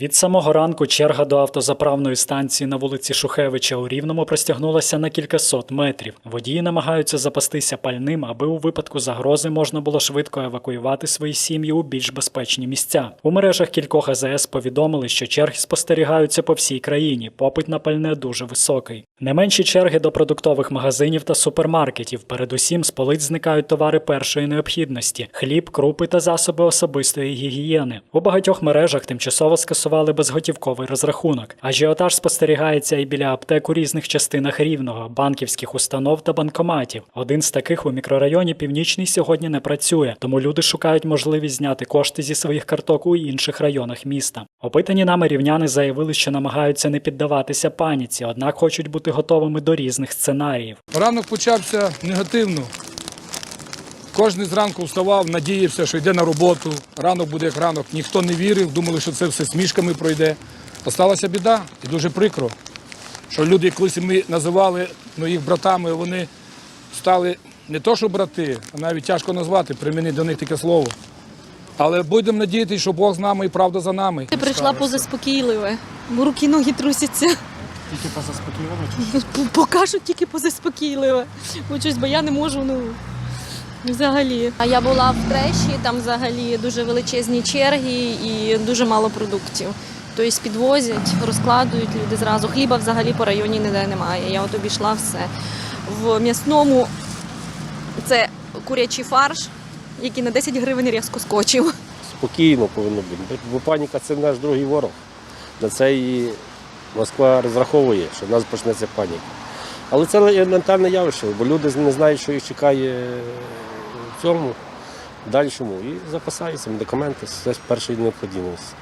Від самого ранку черга до автозаправної станції на вулиці Шухевича у Рівному простягнулася на кількасот метрів. Водії намагаються запастися пальним, аби у випадку загрози можна було швидко евакуювати свої сім'ї у більш безпечні місця. У мережах кількох АЗС повідомили, що черги спостерігаються по всій країні. Попит на пальне дуже високий. Не менші черги до продуктових магазинів та супермаркетів. Передусім з полиць зникають товари першої необхідності: хліб, крупи та засоби особистої гігієни. У багатьох мережах тимчасово скасували безготівковий розрахунок. Ажіотаж спостерігається і біля аптек у різних частинах рівного, банківських установ та банкоматів. Один з таких у мікрорайоні Північний сьогодні не працює, тому люди шукають можливість зняти кошти зі своїх карток у інших районах міста. Опитані нами рівняни заявили, що намагаються не піддаватися паніці, однак хочуть бути готовими до різних сценаріїв. Ранок почався негативно. Кожен зранку вставав, надіявся, що йде на роботу. Ранок буде як ранок. Ніхто не вірив, думали, що це все смішками пройде. Осталася біда і дуже прикро, що люди, колись ми називали ну, їх братами, вони стали не то, що брати, а навіть тяжко назвати, примінити до них таке слово. Але будемо надіятися, що Бог з нами і правда за нами. Я прийшла позаспокійливе, бо руки ноги трусяться. Тільки позаспокійливо Поки що тільки позаспокійливе. Бо щось, бо я не можу, ну взагалі. А я була в треші, там взагалі дуже величезні черги і дуже мало продуктів. Тобто підвозять, розкладують люди зразу. Хліба взагалі по районі ніде немає. Я от обійшла все. В м'ясному це курячий фарш, який на 10 гривень різко скочив. спокійно повинно бути. Бо паніка це наш другий ворог. На це і Москва розраховує, що в нас почнеться паніка. Але це елементарне явище, бо люди не знають, що їх чекає цьому, дальшому, і запасаються медикаменти, все першої необхідності.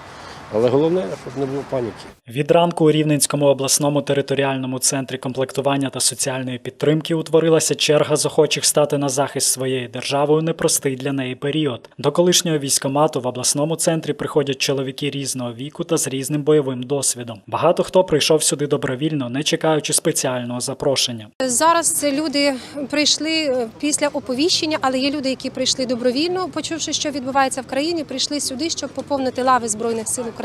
Але головне, щоб не було паніки. Від ранку у Рівненському обласному територіальному центрі комплектування та соціальної підтримки утворилася черга з охочих стати на захист своєї держави у непростий для неї період. До колишнього військомату в обласному центрі приходять чоловіки різного віку та з різним бойовим досвідом. Багато хто прийшов сюди добровільно, не чекаючи спеціального запрошення. Зараз це люди прийшли е, після оповіщення, але є люди, які прийшли добровільно, почувши, що відбувається в країні, прийшли сюди, щоб поповнити лави збройних сил України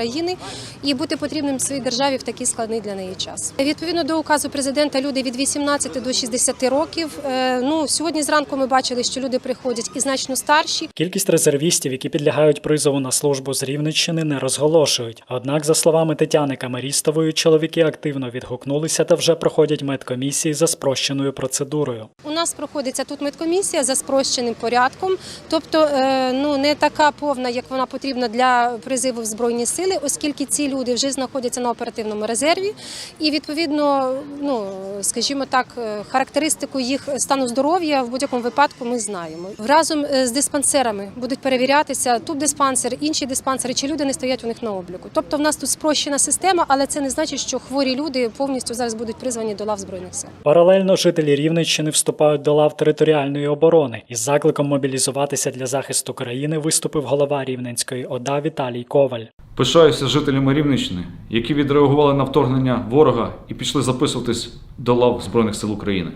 і бути потрібним своїй державі в такий складний для неї час. Відповідно до указу президента, люди від 18 до 60 років. Е, Ну сьогодні зранку ми бачили, що люди приходять і значно старші. Кількість резервістів, які підлягають призову на службу з Рівненщини, не розголошують. Однак, за словами Тетяни Камерістової, чоловіки активно відгукнулися та вже проходять медкомісії за спрощеною процедурою. У нас проходиться тут медкомісія за спрощеним порядком, тобто е, ну не така повна, як вона потрібна для призиву в збройні сили, оскільки ці люди вже знаходяться на оперативному резерві, і відповідно, ну скажімо так, е, характеристику їх стану здоров'я в будь-якому випадку ми знаємо. Разом е, з диспансерами будуть перевірятися тут диспансер, інші диспансери, чи люди не стоять у них на обліку. Тобто, в нас тут спрощена система, але це не значить, що хворі люди повністю зараз будуть призвані до лав збройних сил. Паралельно жителі Рівненщини вступають до лав територіальної оборони. Із закликом мобілізуватися для захисту країни виступив голова Рівненської ОДА Віталій Коваль. Пишаюся жителями Рівненщини, які відреагували на вторгнення ворога і пішли записуватись до лав Збройних сил України.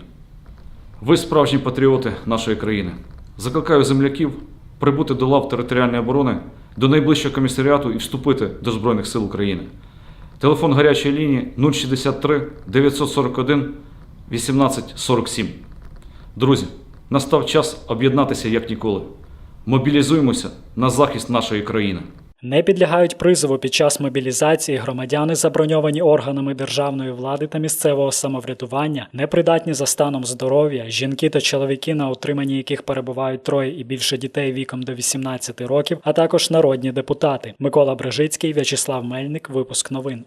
Ви справжні патріоти нашої країни. Закликаю земляків прибути до лав територіальної оборони до найближчого комісаріату і вступити до Збройних сил України. Телефон гарячої лінії 063 941 1847. Друзі, настав час об'єднатися як ніколи. Мобілізуємося на захист нашої країни. Не підлягають призову під час мобілізації громадяни, заброньовані органами державної влади та місцевого самоврядування, непридатні за станом здоров'я, жінки та чоловіки, на утриманні яких перебувають троє і більше дітей віком до 18 років, а також народні депутати. Микола Брежицький, В'ячеслав Мельник. Випуск новин.